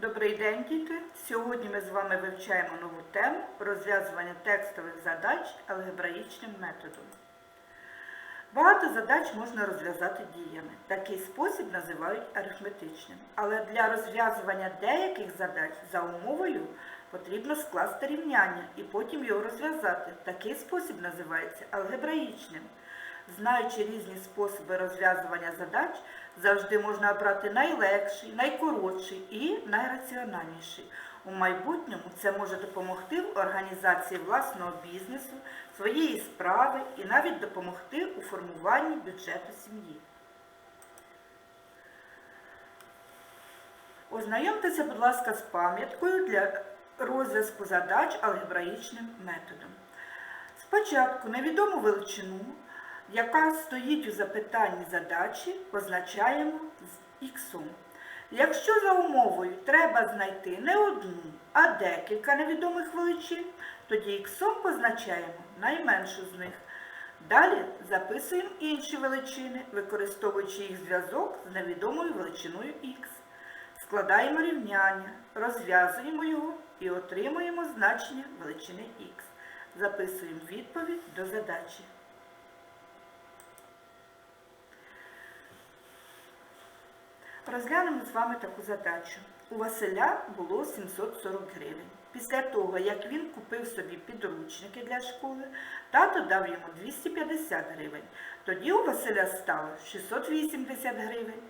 Добрий день, діти! Сьогодні ми з вами вивчаємо нову тему розв'язування текстових задач алгебраїчним методом. Багато задач можна розв'язати діями. Такий спосіб називають арифметичним. Але для розв'язування деяких задач за умовою потрібно скласти рівняння і потім його розв'язати. Такий спосіб називається алгебраїчним. Знаючи різні способи розв'язування задач, завжди можна обрати найлегший, найкоротший і найраціональніший. У майбутньому це може допомогти в організації власного бізнесу, своєї справи і навіть допомогти у формуванні бюджету сім'ї. Ознайомтеся, будь ласка, з пам'яткою для розв'язку задач алгебраїчним методом. Спочатку невідому величину, яка стоїть у запитанні задачі, позначаємо з іксом. Якщо за умовою треба знайти не одну, а декілька невідомих величин, тоді іксом позначаємо найменшу з них. Далі записуємо інші величини, використовуючи їх зв'язок з невідомою величиною х. Складаємо рівняння, розв'язуємо його і отримуємо значення величини х. Записуємо відповідь до задачі. Розглянемо з вами таку задачу. У Василя було 740 гривень. Після того, як він купив собі підручники для школи, тато дав йому 250 гривень. Тоді у Василя стало 680 гривень.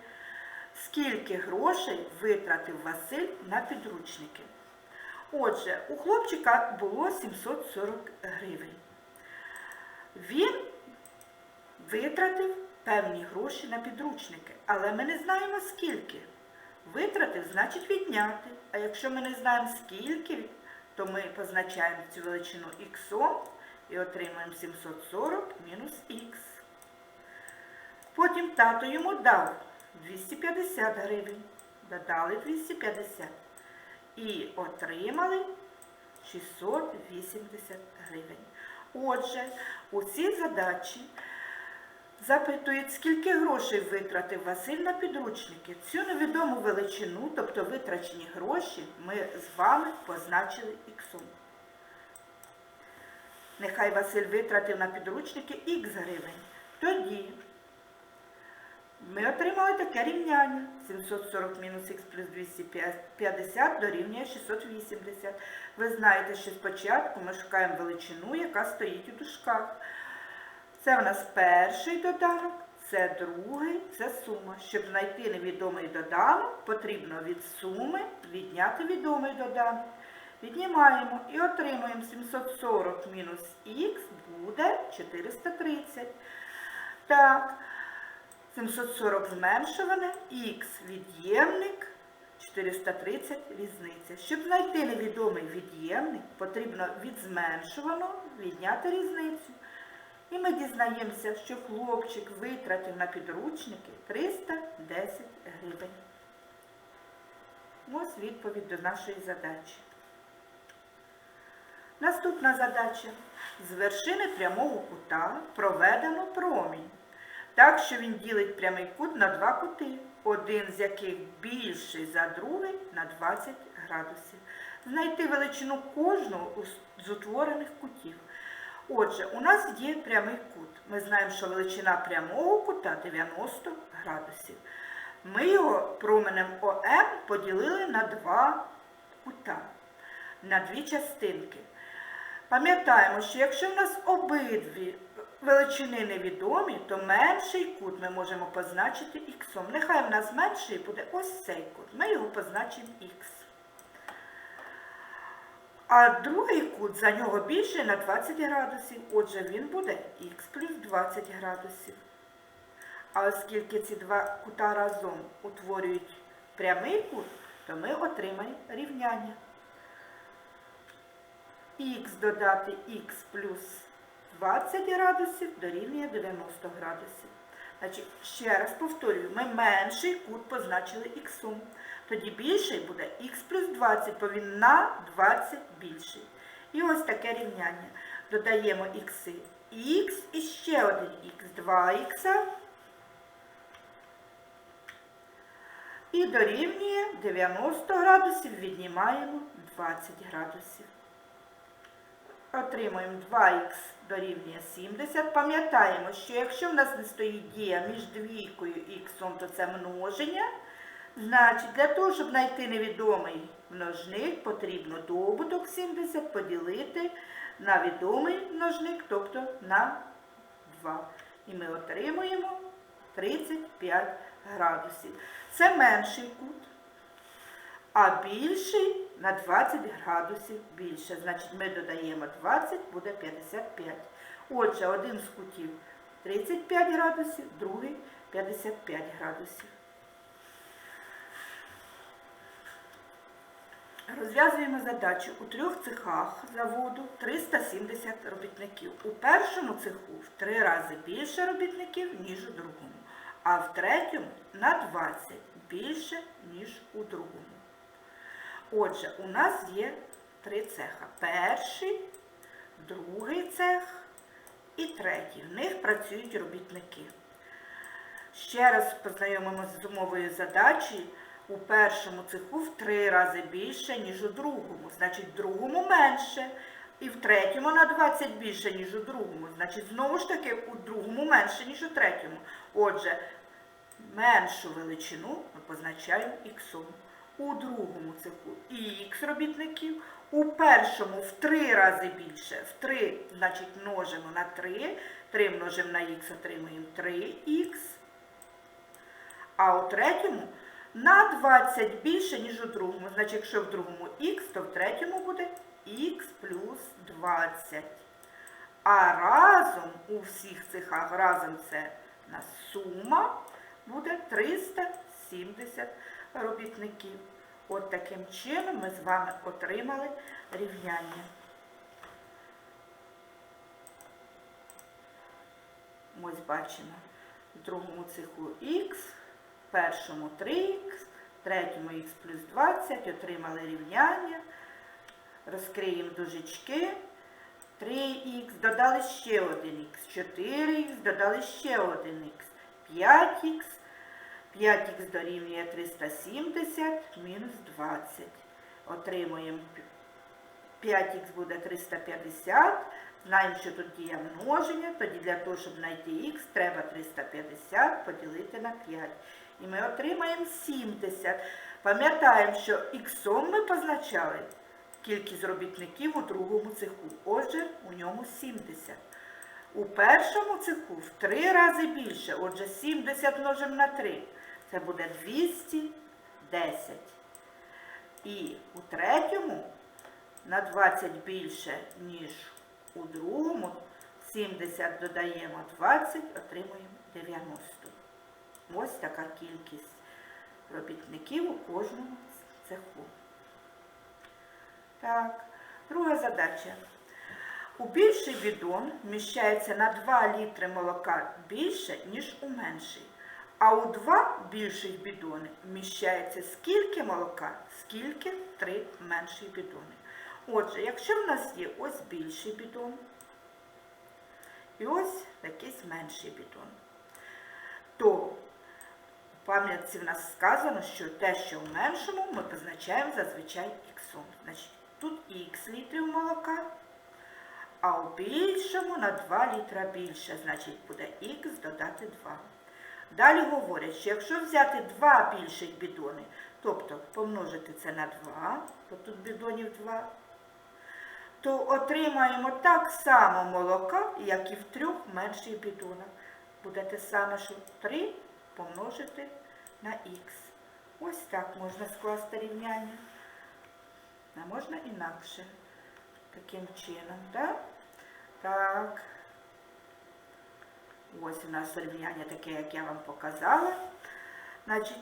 Скільки грошей витратив Василь на підручники? Отже, у хлопчика було 740 гривень. Він витратив певні гроші на підручники, але ми не знаємо скільки. Витратив, значить відняти. А якщо ми не знаємо скільки, то ми позначаємо цю величину х і отримаємо 740 мінус х. Потім тато йому дав 250 гривень. Додали 250 і отримали 680 гривень. Отже, у цій задачі запитують, скільки грошей витратив Василь на підручники. Цю невідому величину, тобто витрачені гроші, ми з вами позначили іксом. Нехай Василь витратив на підручники х гривень. Тоді ми отримали таке рівняння. 740 мінус х плюс 250 дорівнює 680. Ви знаєте, що спочатку ми шукаємо величину, яка стоїть у дужках. Це в нас перший доданок, це другий, це сума. Щоб знайти невідомий доданок, потрібно від суми відняти відомий доданок. Віднімаємо і отримуємо 740 мінус х буде 430. Так, 740 зменшуване, х від'ємник, 430 різниця. Щоб знайти невідомий від'ємник, потрібно від зменшуваного відняти різницю. І ми дізнаємося, що хлопчик витратив на підручники 310 гривень. Ось відповідь до нашої задачі. Наступна задача. З вершини прямого кута проведено промінь. Так, що він ділить прямий кут на два кути, один з яких більший за другий на 20 градусів. Знайти величину кожного з утворених кутів. Отже, у нас є прямий кут. Ми знаємо, що величина прямого кута 90 градусів. Ми його променем ОМ поділили на два кута, на дві частинки. Пам'ятаємо, що якщо в нас обидві величини невідомі, то менший кут ми можемо позначити х. Нехай в нас менший буде ось цей кут. Ми його позначимо х. А другий кут за нього більший на 20 градусів. Отже, він буде х плюс 20 градусів. А оскільки ці два кута разом утворюють прямий кут, то ми отримаємо рівняння. Х додати х плюс 20 градусів дорівнює 90 градусів. Значить, ще раз повторюю, ми менший кут позначили х. Тоді більший буде х плюс 20, бо він на 20 більший. І ось таке рівняння. Додаємо х. х і ще один х, 2х І дорівнює 90 градусів, віднімаємо 20 градусів. Отримуємо 2х дорівнює 70. Пам'ятаємо, що якщо в нас не стоїть дія між двійкою і х, то це множення. Значить, для того, щоб знайти невідомий множник, потрібно добуток 70 поділити на відомий множник, тобто на 2. І ми отримуємо 35 градусів. Це менший кут, а більший на 20 градусів більше. Значить, ми додаємо 20, буде 55. Отже, один з кутів 35 градусів, другий 55 градусів. Розв'язуємо задачу. У трьох цехах заводу 370 робітників. У першому цеху в три рази більше робітників, ніж у другому, а в третьому на 20 більше, ніж у другому. Отже, у нас є три цеха. Перший, другий цех і третій. В них працюють робітники. Ще раз познайомимося з умовою задачі. У першому цеху в три рази більше, ніж у другому. Значить, в другому менше. І в третьому на 20 більше, ніж у другому. Значить, знову ж таки, у другому менше, ніж у третьому. Отже, меншу величину ми позначаємо іксом. У другому цеху х робітників. У першому в три рази більше. В 3, значить, множимо на 3. 3 множимо на х, отримуємо 3х. А у третьому на 20 більше, ніж у другому. Значить, якщо в другому х, то в третьому буде х плюс 20. А разом у всіх цехах, разом це у нас сума, буде 370 робітників. От таким чином ми з вами отримали рівняння. Ось бачимо в другому цеху х, першому 3х, в третьому х плюс 20, отримали рівняння. Розкриємо дужечки. 3х, додали ще 1х, 4х, додали ще 1х, 5х, 5х дорівнює 370, мінус 20. Отримуємо 5х буде 350. Знаємо, що тут діє множення, тоді для того, щоб знайти х, треба 350 поділити на 5. І ми отримаємо 70. Пам'ятаємо, що х ми позначали кількість робітників у другому цеху. Отже, у ньому 70. У першому цеху в 3 рази більше. Отже, 70 множимо на 3. Це буде 210. І у третьому на 20 більше, ніж у другому. 70 додаємо 20, отримуємо 90. Ось така кількість робітників у кожному цеху. Так, друга задача. У більший бідон вміщається на 2 літри молока більше, ніж у менший. А у два більших бідони вміщається скільки молока, скільки три менші бідони. Отже, якщо в нас є ось більший бідон і ось якийсь менший бідон, то в пам'ятці в нас сказано, що те, що в меншому, ми позначаємо зазвичай іксом. Значить, тут х літрів молока, а у більшому на 2 літра більше, значить буде х додати 2. Далі говорять, що якщо взяти два більших бідони, тобто помножити це на 2, то тут бідонів 2, то отримаємо так само молока, як і в трьох менших бідонах. Буде те саме, що 3 помножити на х. Ось так можна скласти рівняння. А можна інакше. Таким чином, так? Так. Ось у нас рівняння таке, як я вам показала. Значить,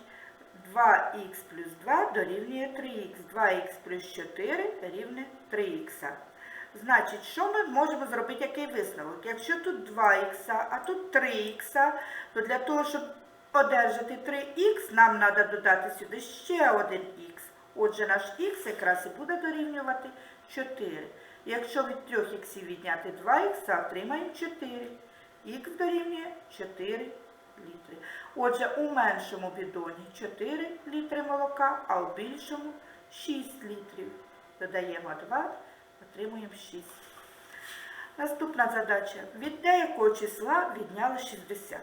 2х плюс 2 дорівнює 3х. 2х плюс 4 рівне 3х. Значить, що ми можемо зробити, який висновок? Якщо тут 2х, а тут 3х, то для того, щоб одержати 3х, нам треба додати сюди ще 1х. Отже, наш х якраз і буде дорівнювати 4. Якщо від 3 х відняти 2х, отримаємо 4. Х дорівнює 4х. літри. Отже, у меншому бідоні 4 літри молока, а у більшому 6 літрів. Додаємо 2, отримуємо 6. Наступна задача. Від деякого числа відняли 60.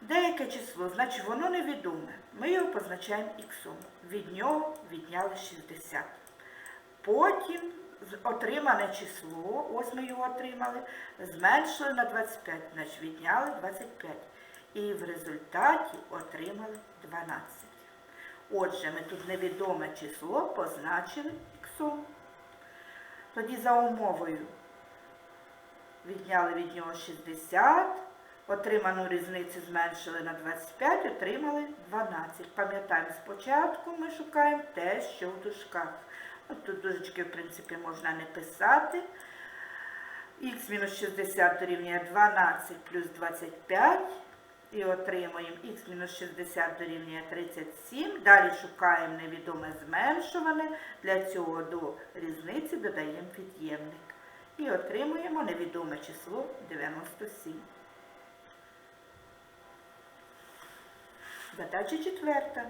Деяке число, значить воно невідоме. Ми його позначаємо х. Від нього відняли 60. Потім отримане число, ось ми його отримали, зменшили на 25, значить відняли 25. І в результаті отримали 12. Отже, ми тут невідоме число позначили х. Тоді за умовою відняли від нього 60, отриману різницю зменшили на 25, отримали 12. Пам'ятаємо, спочатку ми шукаємо те, що в дужках. Тут дужечки, в принципі, можна не писати. х мінус 60 дорівнює 12 плюс 25. І отримуємо х мінус 60 дорівнює 37. Далі шукаємо невідоме зменшуване. Для цього до різниці додаємо від'ємник. І отримуємо невідоме число 97. Задача четверта.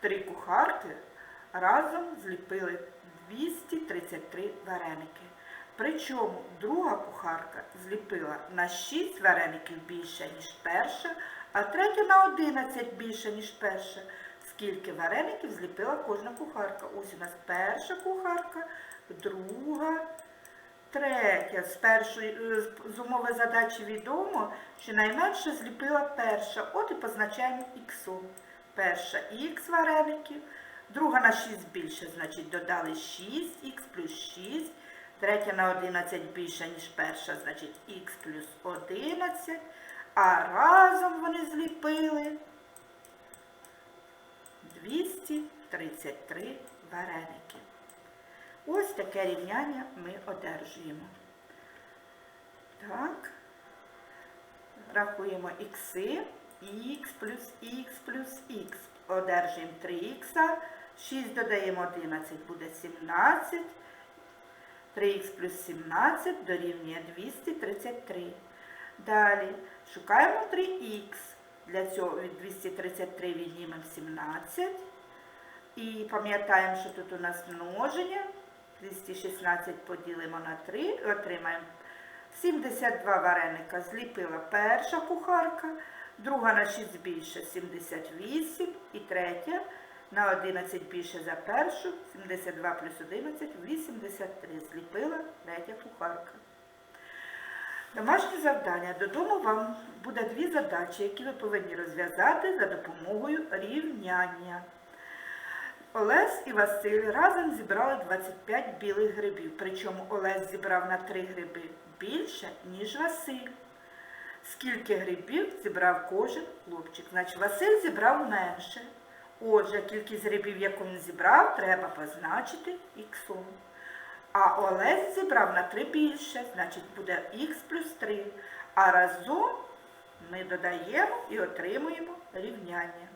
Три кухарки разом зліпили 233 вареники. Причому друга кухарка зліпила на 6 вареників більше, ніж перша, а третя на 11 більше, ніж перша. Скільки вареників зліпила кожна кухарка? Ось у нас перша кухарка, друга, третя. З першої е, з- умови задачі відомо, що найменше зліпила перша. От і позначаємо іксом. Перша х вареників, друга на 6 більше, значить додали 6, х плюс 6. Третя на 11 більше, ніж перша, значить х плюс 11. А разом вони зліпили 233 вареники. Ось таке рівняння ми одержуємо. Так. Рахуємо ікси. х плюс х плюс х. Одержуємо 3х. 6 додаємо 11, буде 17. 3х плюс 17 дорівнює 233. Далі шукаємо 3х. Для цього від 233 віднімемо 17. І пам'ятаємо, що тут у нас множення. 216 поділимо на 3, отримаємо 72 вареника. Зліпила перша кухарка, друга на 6 більше 78 і третя на 11 більше за першу, 72 плюс 11 83. Зліпила третя кухарка. Домашнє завдання. Додому вам буде дві задачі, які ви повинні розв'язати за допомогою рівняння. Олесь і Василь разом зібрали 25 білих грибів. Причому Олесь зібрав на 3 гриби більше, ніж Василь. Скільки грибів зібрав кожен хлопчик? Значить, Василь зібрав менше. Отже, кількість грибів, яку він зібрав, треба позначити іксом. А Олесь зібрав на 3 більше, значить буде х плюс 3. А разом ми додаємо і отримуємо рівняння.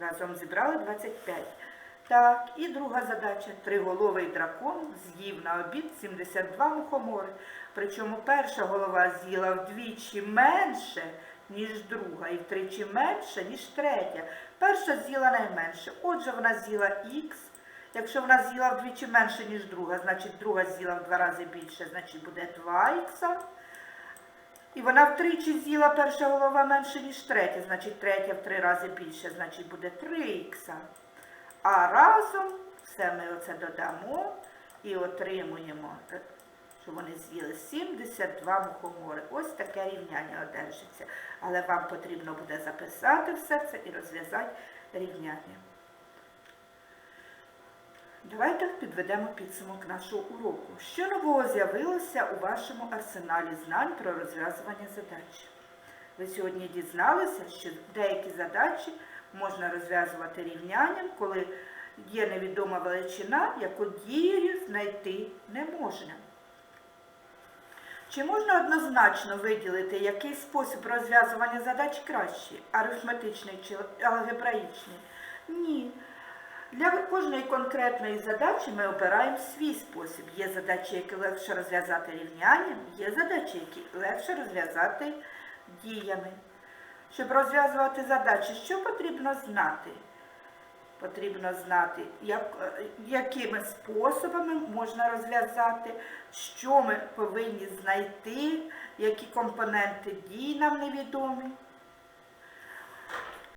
Разом зібрали 25. Так, і друга задача. Триголовий дракон з'їв на обід 72 мухомори. Причому перша голова з'їла вдвічі менше, ніж друга, і втричі менше, ніж третя. Перша з'їла найменше. Отже, вона з'їла х. Якщо вона з'їла вдвічі менше, ніж друга, значить друга з'їла в два рази більше, значить буде 2х. І вона втричі з'їла перша голова менше, ніж третя, значить третя в три рази більше, значить буде 3х. А разом все ми оце додамо і отримуємо, що вони з'їли 72 мухомори. Ось таке рівняння одержиться. Але вам потрібно буде записати все це і розв'язати рівняння. Давайте підведемо підсумок нашого уроку. Що нового з'явилося у вашому арсеналі знань про розв'язування задач? Ви сьогодні дізналися, що деякі задачі можна розв'язувати рівнянням, коли є невідома величина, яку дією знайти не можна. Чи можна однозначно виділити, який спосіб розв'язування задач кращий, арифметичний чи алгебраїчний? Ні. Для кожної конкретної задачі ми обираємо свій спосіб. Є задачі, які легше розв'язати рівнянням, є задачі, які легше розв'язати діями. щоб розв'язувати задачі, що потрібно знати? Потрібно знати, як, якими способами можна розв'язати, що ми повинні знайти, які компоненти дій нам невідомі.